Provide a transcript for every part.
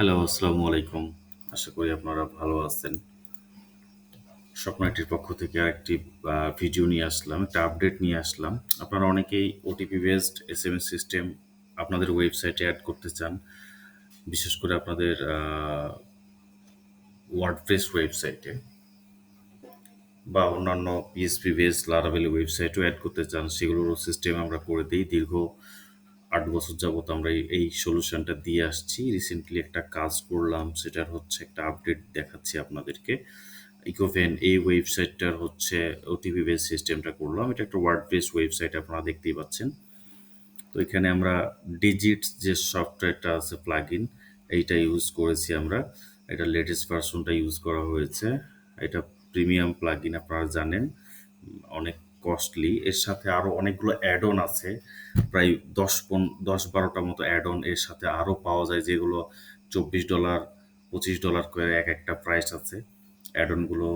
Hello, আসসালামু আলাইকুম। আশা করি আপনারা ভালো আছেন। স্বপ্নাইটির পক্ষ থেকে আরেকটি ভিডিও নিয়ে আসলাম, একটা আপডেট নিয়ে আসলাম। আপনারা অনেকেই OTP based S M S system আপনাদের ওয়েবসাইটে অ্যাড করতে চান। বিশেষ করে আপনাদের ওয়ার্ডপ্রেস ওয়েবসাইটে বা অন্যান্য পিএইচপি বেসড লারাভেল ওয়েবসাইটেও অ্যাড করতে চান, সেগুলোরও সিস্টেম আমরা করে দিই দীর্ঘ ৮ বছর যাবত আমরা এই, সলিউশনটা দিয়ে আসছি। রিসেন্টলি একটা কাজ করলাম, সেটার হচ্ছে একটা আপডেট দেখাচ্ছি আপনাদেরকে। ইকোভেন এই ওয়েবসাইটটার হচ্ছে ওটিপি বেস সিস্টেমটা করলাম। এটা একটা ওয়ার্ড বেস ওয়েবসাইট আপনারা দেখতেই পাচ্ছেন। তো এখানে আমরা ডিজিটস যে সফটওয়্যারটা আছে প্লাগইন এইটা ইউজ করেছি আমরা। এটা লেটেস্ট ভার্সনটা ইউজ করা হয়েছে। এটা প্রিমিয়াম প্লাগইন আপনারা জানেন। অনেক কস্টলি। এর সাথে আরও অনেকগুলো অ্যাড অন আছে। প্রায় ১০ পন ১০-১২ টার মতো অ্যাড অন এর সাথে আরও পাওয়া যায় যেগুলো $২৪, $২৫ করে এক একটা প্রাইস আছে। অ্যাড অনগুলো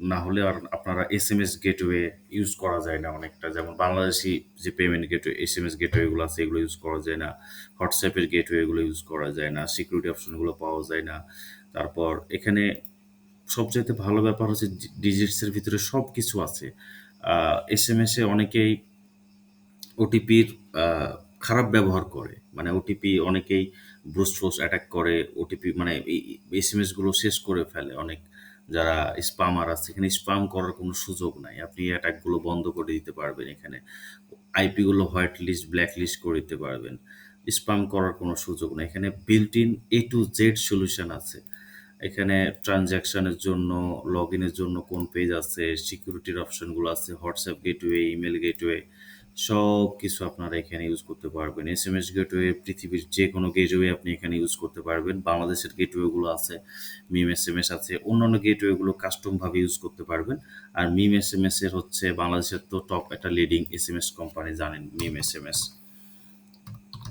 না হলে আর আপনারা S M S gateway use করা যায় না অনেকটা। যেমন বাংলাদেশি যে payment gateway, S M S গেটওয়েগুলো আছে এগুলো ইউজ করা যায় না। হোয়াটসঅ্যাপের গেটওয়েগুলো ইউজ করা যায় না। সিকিউরিটি অপশনগুলো পাওয়া যায় না। তারপর এখানে সবচাইতে ভালো ব্যাপার হচ্ছে ডি ভিতরে সব কিছু আছে। আ এম এসে অনেকেই ওটিপির খারাপ ব্যবহার করে। মানে ওটিপি অনেকেই ব্রুস ফোর্স অ্যাটাক করে। ওটিপি মানে এই এসএমএসগুলো শেষ করে ফেলে অনেক যারা স্পামার আছে। এখানে স্পাম করার কোনো সুযোগ নাই। আপনি এই অ্যাটাকগুলো বন্ধ করে দিতে পারবেন এখানে। আইপিগুলো হোয়াইট লিস্ট, ব্ল্যাক লিস্ট করে দিতে পারবেন। স্পাম করার কোনো সুযোগ নাই। এখানে built in A to Z solution আছে। এখানে ট্রান্সেকশনের জন্য, লগইনের জন্য কোন পেজ আছে, সিকিউরিটির অপশনগুলো আছে, হোয়াটসঅ্যাপ গেটওয়ে, ইমেল গেটওয়ে সবকিছু আপনারা এখানে ইউজ করতে পারবেন। এস এম এস গেটওয়ে পৃথিবীর যেকোনো গেটওয়ে আপনি এখানে ইউজ করতে পারবেন। বাংলাদেশের গেটওয়ে গুলো আছে, মিম এস এম এস আছে। অন্যান্য গেটওয়ে গুলো কাস্টম ভাবে ইউজ করতে পারবেন। আর মিম এসএমএস এর হচ্ছে বাংলাদেশের তো টপ একটা leading S M S company জানেন মিম এস এম এস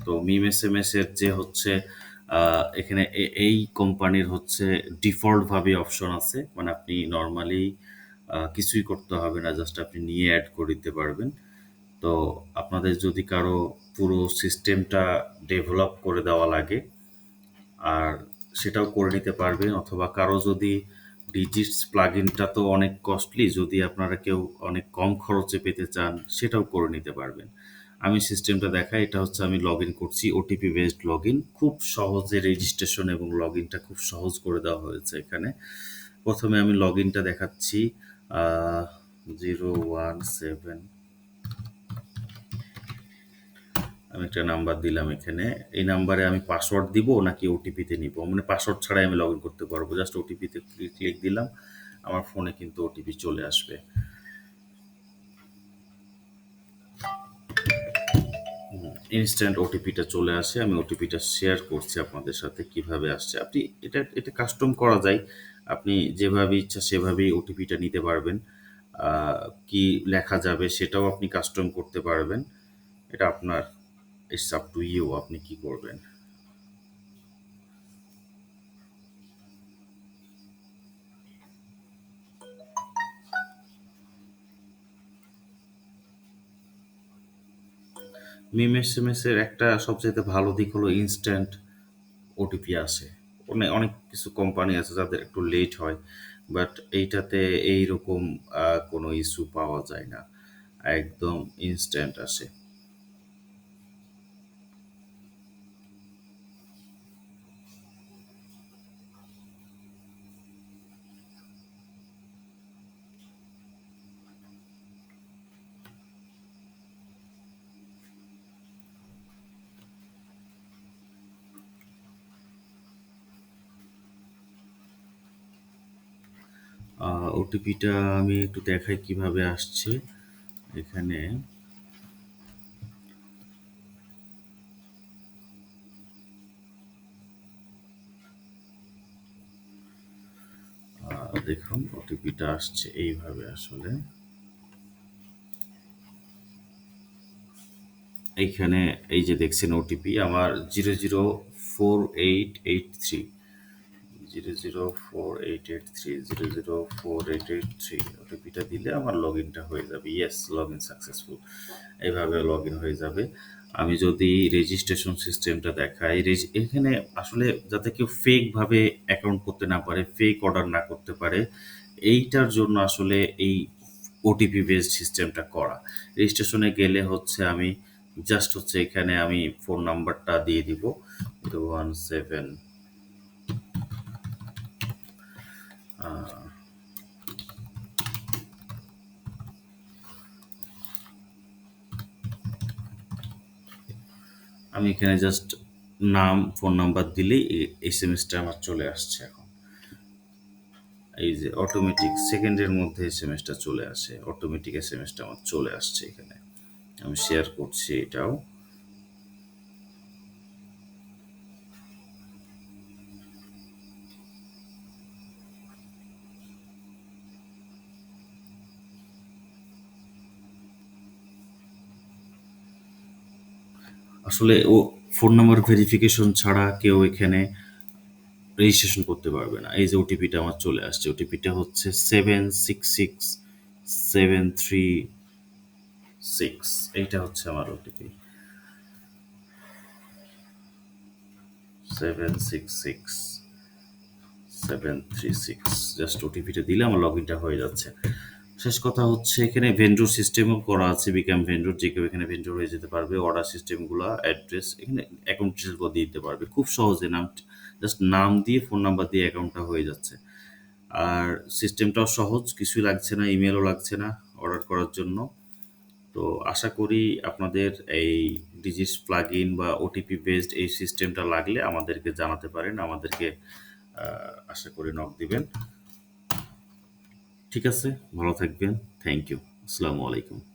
তো মিম এসএমএস এর যে হচ্ছে এখানে এই কোম্পানির হচ্ছে ডিফল্ট ভাবে অপশন আছে। মানে আপনি নর্মালি কিছুই করতে হবে না। জাস্ট আপনি নিয়ে অ্যাড করে দিতে পারবেন। তো আপনাদের যদি কারও পুরো সিস্টেমটা ডেভেলপ করে দেওয়া লাগে, আর সেটাও করে নিতে পারবেন, অথবা কারও যদি ডিজিটস প্লাগইনটা তো অনেক কস্টলি যদি আপনারা কেউ অনেক কম খরচে পেতে চান, সেটাও করে নিতে পারবেন। আমি সিস্টেমটা দেখাই। এটা হচ্ছে আমি লগইন করছি ওটিপি বেসড লগইন। খুব সহজে রেজিস্ট্রেশন এবং লগইনটা খুব সহজ করে দেওয়া হয়েছে এখানে। ১ম এ আমি লগইনটা দেখাচ্ছি। জিরো ওয়ান সেভেন আমি একটা নাম্বার দিলাম এখানে। এই নাম্বারে আমি পাসওয়ার্ড দিব নাকি ওটিপিতে নিবো? মানে পাসওয়ার্ড ছাড়াই আমি লগইন করতে পারব। জাস্ট ওটিপিতে ক্লি ক্লিক দিলাম। আমার ফোনে কিন্তু ওটিপি চলে আসবে। ইনস্ট্যান্ট ওটিপিটা চলে আসে। আমি ওটিপিটা শেয়ার করছি আপনাদের সাথে কীভাবে আসছে। আপনি এটা এটা কাস্টম করা যায়। আপনি যেভাবে ইচ্ছা সেভাবেই ওটিপিটা নিতে পারবেন। কি লেখা যাবে সেটাও আপনি কাস্টম করতে পারবেন। এটা আপনার ইটস আপ টু ইউ আপনি কি করবেন। মিম এস এম এস এর একটা সবচেয়ে ভালো দিক হলো ইনস্ট্যান্ট ওটিপি আসে। মানে অনেক কিছু কোম্পানি আছে যাদের একটু লেট হয়। বাট এইটাতে এইরকম কোনো ইস্যু পাওয়া যায় না। একদম ইনস্ট্যান্ট আসে। ওটিপিটা আমি একটু দেখাই কীভাবে আসছে। এখানে দেখুন ওটিপিটা আসছে এইভাবে আসলে। এইখানে এই যে দেখছেন ওটিপি আমার 004883 004883 004883 ওটিপিটা দিলে আমার লগইনটা হয়ে যাবে। Yes login successful. এভাবে লগইন হয়ে যাবে। আমি যদি রেজিস্ট্রেশন সিস্টেমটা দেখাই এখানে আসলে যাতে কেউ ফেকভাবে অ্যাকাউন্ট করতে না পারে, ফেক অর্ডার না করতে পারে, এইটার জন্য আসলে এই ওটিপি বেসড সিস্টেমটা করা। রেজিস্ট্রেশনে গেলে হচ্ছে আমি জাস্ট হচ্ছে এখানে আমি ফোন নাম্বারটা দিয়ে দিব 017 আ আমি এখানে জাস্ট নাম, ফোন নাম্বার দিলেই এ এসটা আমার চলে আসছে এখন। এই যে অটোমেটিক সেকেন্ডের মধ্যে এস এম এসটা চলে আসে। অটোমেটিক এসএমএসটা আমার চলে আসছে এখানে। আমি শেয়ার করছি এটাও। আসলে ও ফোন নাম্বার ভেরিফিকেশন ছাড়া কেউ এখানে রেজিস্ট্রেশন করতে পারবে না। এই যে ওটিপিটা আমার চলে আসছে। ওটিপিটা হচ্ছে 766736 এইটা হচ্ছে আমার ওটিপি। 766736 জাস্ট ওটিপিটা দিলে আমার লগ ইনটা হয়ে যাচ্ছে। শেষ কথা হচ্ছে এখানে ভেন্ডর সিস্টেমও করা আছে বিকাম ভেন্ডর যে কেউ এখানে ভেন্ডর হয়ে যেতে পারবে। অর্ডার সিস্টেমগুলা, অ্যাড্রেস এখানে অ্যাকাউন্ট ডিটেইলসগুলো দিয়ে দিতে পারবে। খুব সহজে নাম জাস্ট নাম দিয়ে ফোন নাম্বার দিয়ে অ্যাকাউন্টটা হয়ে যাচ্ছে। আর সিস্টেমটাও সহজ, কিছুই লাগছে না, ইমেলও লাগছে না অর্ডার করার জন্য। তো আশা করি আপনাদের এই ডিজিস প্লাগ ইন বা ওটিপি বেসড এই সিস্টেমটা লাগলে আমাদেরকে জানাতে পারেন। আমাদেরকে আশা করি নক দিবেন। ঠিক আছে, ভালো থাকবেন। Thank you. আসসালামু আলাইকুম।